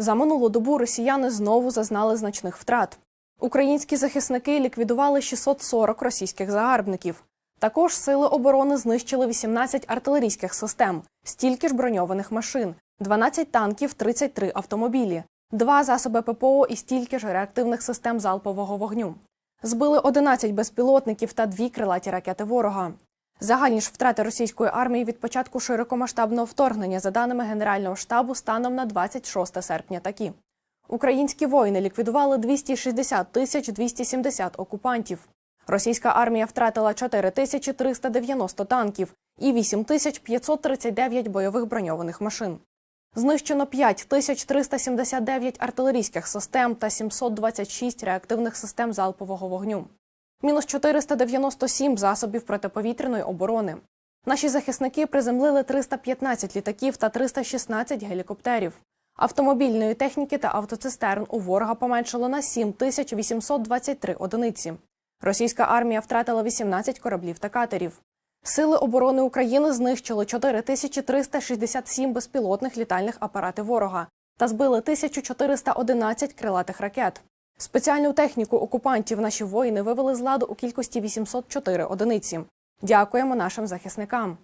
За минулу добу росіяни знову зазнали значних втрат. Українські захисники ліквідували 640 російських загарбників. Також сили оборони знищили 18 артилерійських систем, стільки ж броньованих машин, 12 танків, 33 автомобілі, два засоби ППО і стільки ж реактивних систем залпового вогню. Збили 11 безпілотників та дві крилаті ракети ворога. Загальні ж втрати російської армії від початку широкомасштабного вторгнення, за даними Генерального штабу, станом на 26 серпня такі. Українські воїни ліквідували 260 тисяч 270 окупантів. Російська армія втратила 4 тисячі 390 танків і 8 тисяч 539 бойових броньованих машин. Знищено 5 тисяч 379 артилерійських систем та 726 реактивних систем залпового вогню. Мінус 497 засобів протиповітряної оборони. Наші захисники приземлили 315 літаків та 316 гелікоптерів. Автомобільної техніки та автоцистерн у ворога поменшало на 7823 одиниці. Російська армія втратила 18 кораблів та катерів. Сили оборони України знищили 4367 безпілотних літальних апаратів ворога та збили 1411 крилатих ракет. Спеціальну техніку окупантів наші воїни вивели з ладу у кількості 804 одиниці. Дякуємо нашим захисникам.